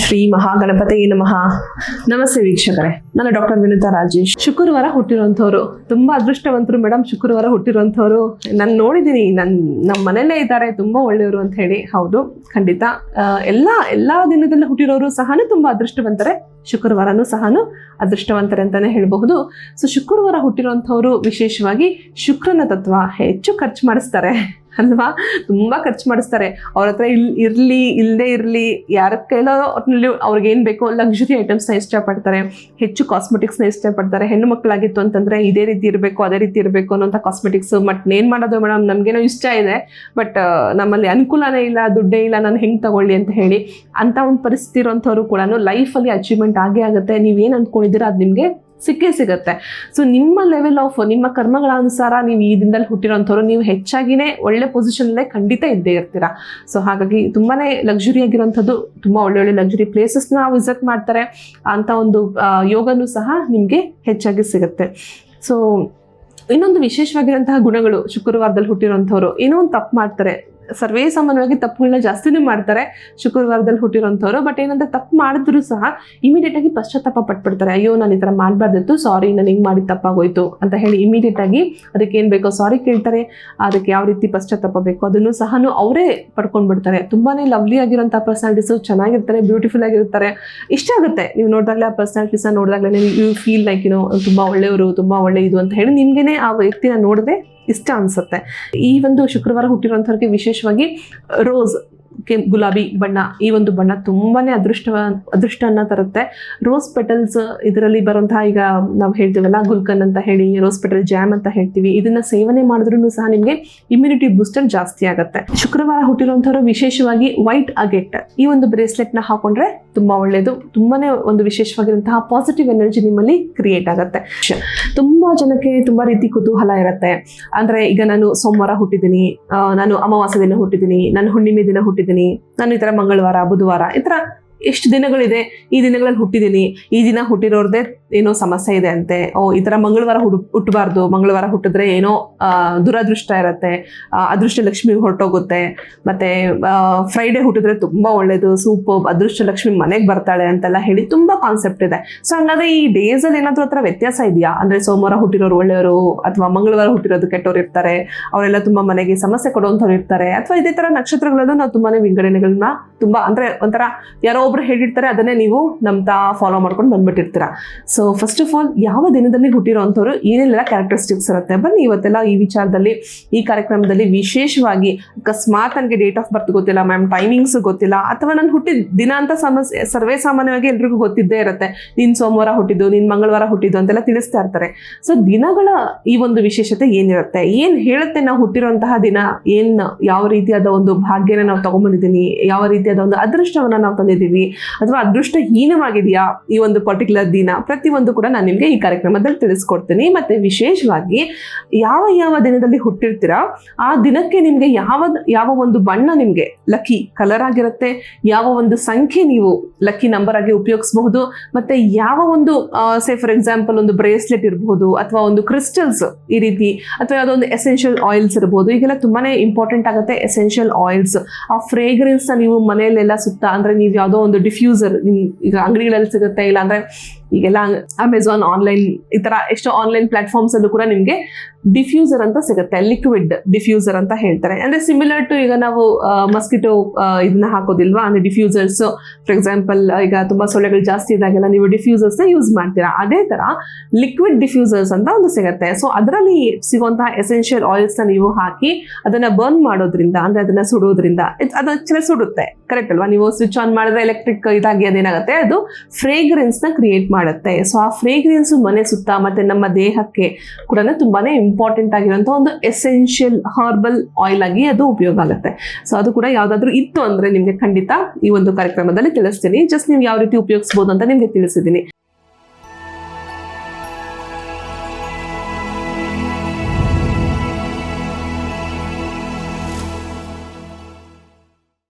ಶ್ರೀ ಮಹಾಗಣಪತಿ ನಮಃ. ನಮಸ್ತೆ ವೀಕ್ಷಕರೇ. ನಾನು ಡಾಕ್ಟರ್ ವಿನುತಾ ರಾಜೇಶ್. ಶುಕ್ರವಾರ ಹುಟ್ಟಿರುವಂಥವ್ರು, ತುಂಬಾ ಅದೃಷ್ಟವಂತರು ಮೇಡಮ್ ಶುಕ್ರವಾರ ಹುಟ್ಟಿರುವಂಥವ್ರು. ನಾನು ನೋಡಿದ್ದೀನಿ ನನ್ನ ನಮ್ಮ ಮನೆಯಲ್ಲೇ ಇದ್ದಾರೆ, ತುಂಬಾ ಒಳ್ಳೆಯವರು ಅಂತ ಹೇಳಿ. ಹೌದು, ಖಂಡಿತ. ಎಲ್ಲ ಎಲ್ಲ ದಿನದಲ್ಲಿ ಹುಟ್ಟಿರೋರು ಸಹ ತುಂಬಾ ಅದೃಷ್ಟವಂತರೆ. ಶುಕ್ರವಾರನೂ ಸಹ ಅದೃಷ್ಟವಂತರೆ ಅಂತಾನೆ ಹೇಳಬಹುದು. ಸೊ ಶುಕ್ರವಾರ ಹುಟ್ಟಿರುವಂಥವ್ರು ವಿಶೇಷವಾಗಿ ಶುಕ್ರನ ತತ್ವ ಹೆಚ್ಚು ಖರ್ಚು ಮಾಡಿಸ್ತಾರೆ. ಅಲ್ವಾ? ತುಂಬಾ ಖರ್ಚು ಮಾಡಿಸ್ತಾರೆ. ಅವ್ರ ಹತ್ರ ಇಲ್, ಇರ್ಲಿ ಇಲ್ಲದೆ ಇರಲಿ, ಯಾರ ಕೈಲೋ ಅವ್ರಲ್ಲಿ ಅವ್ರಿಗೆ ಏನು ಬೇಕೋ ಲಕ್ಸುರಿ ಐಟಮ್ಸ್ನ ಇಷ್ಟಪಡ್ತಾರೆ. ಹೆಚ್ಚು ಕಾಸ್ಮೆಟಿಕ್ಸ್ನ ಇಷ್ಟಪಡ್ತಾರೆ. ಹೆಣ್ಣು ಮಕ್ಕಳಾಗಿತ್ತು ಅಂತಂದ್ರೆ ಇದೇ ರೀತಿ ಇರಬೇಕು, ಅದೇ ರೀತಿ ಇರಬೇಕು ಅನ್ನೋಂಥ ಕಾಸ್ಮೆಟಿಕ್ಸ್ ಬಟ್ ಏನು ಮಾಡೋದು ಮೇಡಮ್ ನಮಗೇನೋ ಇಷ್ಟ ಇದೆ. ಬಟ್, ನಮ್ಮಲ್ಲಿ ಅನುಕೂಲನೇ ಇಲ್ಲ, ದುಡ್ಡೇ ಇಲ್ಲ, ನಾನು ಹೆಂಗೆ ತಗೊಳ್ಳಿ ಅಂತ ಹೇಳಿ ಅಂತ ಒಂದು ಪರಿಸ್ಥಿತಿ ಇರೋಂಥವ್ರು ಕೂಡ ಲೈಫಲ್ಲಿ ಅಚೀವ್ಮೆಂಟ್ ಆಗೇ ಆಗುತ್ತೆ. ನೀವೇನು ಅಂದ್ಕೊಂಡಿದ್ದೀರ ಅದು ನಿಮಗೆ ಸಿಕ್ಕೇ ಸಿಗುತ್ತೆ. ಸೊ ನಿಮ್ಮ ಲೆವೆಲ್ ಆಫ್ ನಿಮ್ಮ ಕರ್ಮಗಳ ಅನುಸಾರ ನೀವು ಈ ದಿನದಲ್ಲಿ ಹುಟ್ಟಿರೋಂಥವ್ರು ನೀವು ಹೆಚ್ಚಾಗಿನೇ ಒಳ್ಳೆ ಪೊಸಿಷನಲ್ಲೇ ಖಂಡಿತ ಇದ್ದೇ ಇರ್ತೀರಾ. ಸೊ ಹಾಗಾಗಿ ತುಂಬಾ ಲಕ್ಸುರಿ ಆಗಿರೋಂಥದ್ದು ತುಂಬ ಒಳ್ಳೆ ಒಳ್ಳೆ ಲಕ್ಸುರಿ ಪ್ಲೇಸಸ್ನ ವಿಸಿಟ್ ಮಾಡ್ತಾರೆ. ಅಂತ ಒಂದು ಯೋಗನೂ ಸಹ ನಿಮಗೆ ಹೆಚ್ಚಾಗಿ ಸಿಗುತ್ತೆ. ಸೊ ಇನ್ನೊಂದು ವಿಶೇಷವಾಗಿರುವಂತಹ ಗುಣಗಳು, ಶುಕ್ರವಾರದಲ್ಲಿ ಹುಟ್ಟಿರೋಂಥವ್ರು ಏನೋ ಒಂದು ತಪ್ಪು ಮಾಡ್ತಾರೆ. ಸರ್ವೇ ಸಾಮಾನ್ಯವಾಗಿ ತಪ್ಪುಗಳನ್ನ ಜಾಸ್ತಿನೂ ಮಾಡ್ತಾರೆ. ಶುಕ್ರವಾರದಲ್ಲಿ ಹುಟ್ಟಿರೋಂಥವ್ರು ಬಟ್ ಏನಂದ್ರೆ ತಪ್ಪು ಮಾಡಿದ್ರು ಸಹ ಇಮಿಡಿಯೇಟ್ ಆಗಿ ಪಶ್ಚಾತ್ತಾಪ ಪಟ್ಬಿಡ್ತಾರೆ. ಅಯ್ಯೋ, ನಾನು ಈ ಥರ ಮಾಡಬಾರ್ದಿತ್ತು. ಸಾರಿ ನಾನು ಹಿಂಗೆ ಮಾಡಿ ತಪ್ಪಾಗೋಯ್ತು ಅಂತ ಹೇಳಿ ಇಮಿಡಿಯೇಟ್ ಆಗಿ ಅದಕ್ಕೆ ಏನು ಬೇಕೋ ಸಾರಿ ಕೇಳ್ತಾರೆ. ಅದಕ್ಕೆ ಯಾವ ರೀತಿ ಪಶ್ಚಾತ್ತಾಪ ಬೇಕು ಅದನ್ನು ಸಹ ಅವರೇ ಪಡ್ಕೊಂಡ್ಬಿಡ್ತಾರೆ. ತುಂಬಾನೇ ಲವ್ಲಿ ಆಗಿರೋಂಥ ಪರ್ಸನಾಲಿಟೀಸು ಚೆನ್ನಾಗಿರ್ತಾರೆ ಬ್ಯೂಟಿಫುಲ್ ಆಗಿರ್ತಾರೆ. ಇಷ್ಟ ಆಗುತ್ತೆ. ನೀವು ನೋಡಿದಾಗಲೇ ಆ ಪರ್ಸನಾಲಿಟೀಸ್ನ ನೋಡಿದಾಗಲೇ ಯು ಫೀಲ್ ಲೈಕ್ ಏನೋ ತುಂಬ ಒಳ್ಳೆಯವರು, ತುಂಬ ಒಳ್ಳೆ ಇದು ಅಂತ ಹೇಳಿ ನಿಮಗೇನೆ ಆ ವ್ಯಕ್ತಿನ ನೋಡದೆ ಇಷ್ಟ ಅನ್ಸುತ್ತೆ. ಈ ಒಂದು ಶುಕ್ರವಾರ ಹುಟ್ಟಿರುವಂಥವ್ರಿಗೆ ವಿಶೇಷವಾಗಿ ರೋಸ್ ಕೆ ಗುಲಾಬಿ ಬಣ್ಣ, ಈ ಒಂದು ಬಣ್ಣ ತುಂಬಾನೇ ಅದೃಷ್ಟ ಅದೃಷ್ಟನ ತರುತ್ತೆ. ರೋಸ್ ಪೆಟಲ್ಸ್ ಇದರಲ್ಲಿ ಬರುವಂತಹ ಈಗ ನಾವು ಹೇಳ್ತೀವಲ್ಲ ಗುಲ್ಕನ್ ಅಂತ ಹೇಳಿ ರೋಸ್ ಪೆಟಲ್ ಜಾಮ್ ಅಂತ ಹೇಳ್ತೀವಿ. ಇದನ್ನ ಸೇವನೆ ಮಾಡಿದ್ರೂ ಸಹ ನಿಮಗೆ ಇಮ್ಯುನಿಟಿ ಬೂಸ್ಟರ್ ಜಾಸ್ತಿ ಆಗುತ್ತೆ. ಶುಕ್ರವಾರ ಹುಟ್ಟಿರುವಂಥವ್ರು ವಿಶೇಷವಾಗಿ ವೈಟ್ ಅಗೆಟ್ ಈ ಒಂದು ಬ್ರೇಸ್ಲೆಟ್ನ ಹಾಕೊಂಡ್ರೆ ತುಂಬಾ ಒಳ್ಳೆಯದು ತುಂಬಾನೇ ಒಂದು ವಿಶೇಷವಾಗಿರುವಂತಹ ಪಾಸಿಟಿವ್ ಎನರ್ಜಿ ನಿಮ್ಮಲ್ಲಿ ಕ್ರಿಯೇಟ್ ಆಗುತ್ತೆ. ತುಂಬಾ ಜನಕ್ಕೆ ತುಂಬಾ ರೀತಿ ಕುತೂಹಲ ಇರುತ್ತೆ. ಅಂದ್ರೆ ಈಗ ನಾನು ಸೋಮವಾರ ಹುಟ್ಟಿದ್ದೀನಿ ನಾನು ಅಮಾವಾಸ್ಯ ದಿನ ಹುಟ್ಟಿದ್ದೀನಿ, ನಾನು ಹುಣ್ಣಿಮೆ ದಿನ ಹುಟ್ಟಿದ್ದೀನಿ. ನಾನು ಈ ಥರ ಮಂಗಳವಾರ ಬುಧವಾರ ಈ ತರ ಎಷ್ಟು ದಿನಗಳಿದೆ, ಈ ದಿನಗಳಲ್ಲಿ ಹುಟ್ಟಿದ್ದೀನಿ ಈ ದಿನ ಹುಟ್ಟಿರೋರ್ದೇ ಏನೋ ಸಮಸ್ಯೆ ಇದೆ ಅಂತೆ. ಓ, ಈ ಥರ ಮಂಗಳವಾರ ಹುಡು ಹುಟ್ಟಬಾರ್ದು ಮಂಗಳವಾರ ಹುಟ್ಟಿದ್ರೆ ಏನೋ ದುರಾದೃಷ್ಟ ಇರುತ್ತೆ. ಅದೃಷ್ಟ ಲಕ್ಷ್ಮಿ ಹೊರಟೋಗುತ್ತೆ. ಮತ್ತು ಫ್ರೈಡೆ ಹುಟ್ಟಿದ್ರೆ ತುಂಬ ಒಳ್ಳೇದು. ಸೂಪ್, ಅದೃಷ್ಟ ಲಕ್ಷ್ಮಿ ಮನೆಗೆ ಬರ್ತಾಳೆ ಅಂತೆಲ್ಲ ಹೇಳಿ ತುಂಬ ಕಾನ್ಸೆಪ್ಟ್ ಇದೆ. ಸೊ ಹಂಗಾದ್ರೆ ಈ ಡೇಸಲ್ಲಿ ಏನಾದರೂ ಹತ್ರ ವ್ಯತ್ಯಾಸ ಇದೆಯಾ? ಅಂದರೆ ಸೋಮವಾರ ಹುಟ್ಟಿರೋರು ಒಳ್ಳೆಯವರು, ಅಥವಾ ಮಂಗಳವಾರ ಹುಟ್ಟಿರೋದು ಕೆಟ್ಟವ್ರು ಇರ್ತಾರೆ, ಅವರೆಲ್ಲ ತುಂಬ ಮನೆಗೆ ಸಮಸ್ಯೆ ಕೊಡುವಂಥವ್ರು ಇರ್ತಾರೆ, ಅಥವಾ ಇದೇ ಥರ ನಕ್ಷತ್ರಗಳಲ್ಲೂ ನಾವು ತುಂಬಾ ವಿಂಗಡಣೆಗಳನ್ನ ತುಂಬಾ, ಅಂದ್ರೆ ಒಂಥರ ಯಾರೋ ಒಬ್ರು ಹೇಳಿರ್ತಾರೆ, ಅದನ್ನೇ ನೀವು ನಮ್ತಾ ಫಾಲೋ ಮಾಡ್ಕೊಂಡು ಬಂದ್ಬಿಟ್ಟಿರ್ತೀರಾ. ಸೊ ಫಸ್ಟ್ ಆಫ್ ಆಲ್ ಯಾವ ದಿನದಲ್ಲಿ ಹುಟ್ಟಿರೋಂಥವ್ರು ಏನೆಲ್ಲ ಕ್ಯಾರೆಕ್ಟರಿಸ್ಟಿಕ್ಸ್ ಇರುತ್ತೆ? ಬನ್ನಿ ಇವತ್ತೆಲ್ಲ ಈ ವಿಚಾರದಲ್ಲಿ, ಈ ಕಾರ್ಯಕ್ರಮದಲ್ಲಿ ವಿಶೇಷವಾಗಿ ಅಕಸ್ಮಾತ್ ನನಗೆ ಡೇಟ್ ಆಫ್ ಬರ್ತ್ ಗೊತ್ತಿಲ್ಲ ಮ್ಯಾಮ್ ಟೈಮಿಂಗ್ಸ್ ಗೊತ್ತಿಲ್ಲ, ಅಥವಾ ನಾನು ಹುಟ್ಟಿದ ದಿನ ಅಂತ ಸಮಸ್ಯೆ ಸರ್ವೇ ಸಾಮಾನ್ಯವಾಗಿ ಎಲ್ರಿಗೂ ಗೊತ್ತಿದ್ದೇ ಇರುತ್ತೆ. ನೀನ್ ಸೋಮವಾರ ಹುಟ್ಟಿದ್ದು, ನೀನ್ ಮಂಗಳವಾರ ಹುಟ್ಟಿದ್ದು ಅಂತೆಲ್ಲ ತಿಳಿಸ್ತಾ ಇರ್ತಾರೆ. ಸೊ ದಿನಗಳ ಈ ಒಂದು ವಿಶೇಷತೆ ಏನಿರುತ್ತೆ? ಏನ್ ಹೇಳುತ್ತೆ ನಾವು ಹುಟ್ಟಿರುವಂತಹ ದಿನ? ಏನ್ ಯಾವ ರೀತಿಯಾದ ಒಂದು ಭಾಗ್ಯನ ನಾವು ತಗೊಂಡ್ಬಂದಿದ್ದೀನಿ? ಯಾವ ರೀತಿಯಾದ ಒಂದು ಅದೃಷ್ಟವನ್ನ ನಾವು ತಂದಿದ್ದೀವಿ? ಅಥವಾ ಅದೃಷ್ಟ ಹೀನವಾಗಿದೆಯಾ ಈ ಒಂದು ಪರ್ಟಿಕ್ಯುಲರ್ ದಿನ? ಪ್ರತಿಯೊಂದು ಕೂಡ ನಾನು ನಿಮಗೆ ಈ ಕಾರ್ಯಕ್ರಮದಲ್ಲಿ ತಿಳಿಸ್ಕೊಡ್ತೀನಿ. ಮತ್ತೆ ವಿಶೇಷವಾಗಿ ಯಾವ ಯಾವ ದಿನದಲ್ಲಿ ಹುಟ್ಟಿರ್ತೀರಾ, ಆ ದಿನಕ್ಕೆ ನಿಮಗೆ ಯಾವ ಯಾವ ಒಂದು ಬಣ್ಣ ನಿಮಗೆ ಲಕ್ಕಿ ಕಲರ್ ಆಗಿರುತ್ತೆ, ಯಾವ ಒಂದು ಸಂಖ್ಯೆ ನೀವು ಲಕ್ಕಿ ನಂಬರ್ ಆಗಿ ಉಪಯೋಗಿಸಬಹುದು, ಮತ್ತೆ ಯಾವ ಒಂದು ಸೇ ಫಾರ್ ಎಕ್ಸಾಂಪಲ್ ಒಂದು ಬ್ರೇಸ್ಲೆಟ್ ಇರಬಹುದು ಅಥವಾ ಒಂದು ಕ್ರಿಸ್ಟಲ್ಸ್ ಈ ರೀತಿ, ಅಥವಾ ಯಾವುದೋ ಎಸೆನ್ಷಿಯಲ್ ಆಯಿಲ್ಸ್ ಇರಬಹುದು ಈಗೆಲ್ಲ ತುಂಬಾನೇ ಇಂಪಾರ್ಟೆಂಟ್ ಆಗುತ್ತೆ ಎಸೆನ್ಷಿಯಲ್ ಆಯಿಲ್ಸ್ ಆ ಫ್ರೇಗ್ರೆನ್ಸ್ ನೀವು ಮನೆಯಲ್ಲೆಲ್ಲ ಸುತ್ತ, ಅಂದ್ರೆ ನೀವು ಯಾವುದೋ ಒಂದು ಡಿಫ್ಯೂಸರ್ ಈಗ ಅಂಗಡಿಗಳಲ್ಲಿ ಸಿಗುತ್ತೆ ಇಲ್ಲ ಅಂದ್ರೆ ಈಗೆಲ್ಲ ಅಮೆಝಾನ್ ಆನ್ಲೈನ್ ಈ ತರ ಎಷ್ಟೋ ಆನ್ಲೈನ್ ಪ್ಲಾಟ್ಫಾರ್ಮ್ಸ್ ಅಲ್ಲೂ ಕೂಡ ನಿಮಗೆ ಡಿಫ್ಯೂಸರ್ ಅಂತ ಸಿಗುತ್ತೆ ಲಿಕ್ವಿಡ್ ಡಿಫ್ಯೂಸರ್ ಅಂತ ಹೇಳ್ತಾರೆ. ಅಂದ್ರೆ ಸಿಮಿಲರ್ ಟು ಈಗ ನಾವು ಮಸ್ಕಿಟೋ ಇದನ್ನ ಹಾಕೋದಿಲ್ವಾ? ಅಂದ್ರೆ ಡಿಫ್ಯೂಸರ್ಸ್ ಫಾರ್ ಎಕ್ಸಾಂಪಲ್ ಈಗ ತುಂಬಾ ಸೊಳ್ಳೆಗಳು ಜಾಸ್ತಿ ಇದಾಗೆಲ್ಲ ನೀವು ಡಿಫ್ಯೂಸರ್ಸ್ನ ಯೂಸ್ ಮಾಡ್ತೀರಾ? ಅದೇ ತರ ಲಿಕ್ವಿಡ್ ಡಿಫ್ಯೂಸರ್ಸ್ ಅಂತ ಒಂದು ಸಿಗುತ್ತೆ. ಸೊ ಅದರಲ್ಲಿ ಸಿಗುವಂತಹ ಎಸೆನ್ಷಿಯಲ್ ಆಯಿಲ್ಸ್ನ ನೀವು ಹಾಕಿ ಅದನ್ನ ಬರ್ನ್ ಮಾಡೋದ್ರಿಂದ, ಅಂದ್ರೆ ಅದನ್ನ ಸುಡೋದ್ರಿಂದ ಅದು ಆಕ್ಚುಲಿ ಸುಡುತ್ತೆ. ಕರೆಕ್ಟ್ ಅಲ್ವಾ? ನೀವು ಸ್ವಿಚ್ ಆನ್ ಮಾಡಿದ್ರೆ ಎಲೆಕ್ಟ್ರಿಕ್ ಇದಾಗಿ ಅದೇನಾಗುತ್ತೆ? ಅದು ಫ್ರೇಗ್ರೆನ್ಸ್ನ ಕ್ರಿಯೇಟ್ ಮಾಡುತ್ತೆ. ಸೊ ಆ ಫ್ರೇಗ್ರೆನ್ಸ್ ಮನೆ ಸುತ್ತ ಮತ್ತೆ ನಮ್ಮ ದೇಹಕ್ಕೆ ಕೂಡ ತುಂಬಾನೇ ಇಂಪಾರ್ಟೆಂಟ್ ಆಗಿರುವಂತಹ ಒಂದು ಎಸೆನ್ಷಿಯಲ್ ಹರ್ಬಲ್ ಆಯಿಲ್ ಆಗಿ ಅದು ಉಪಯೋಗ ಆಗುತ್ತೆ. ಸೊ ಅದು ಕೂಡ ಯಾವ್ದಾದ್ರು ಇತ್ತು ಅಂದ್ರೆ ನಿಮ್ಗೆ ಖಂಡಿತ ಈ ಒಂದು ಕಾರ್ಯಕ್ರಮದಲ್ಲಿ ತಿಳಿಸ್ತೀನಿ. ಜಸ್ಟ್ ನೀವು ಯಾವ ರೀತಿ ಉಪಯೋಗಿಸಬಹುದು ಅಂತ ನಿಮ್ಗೆ ತಿಳಿಸಿದ್ದೀನಿ.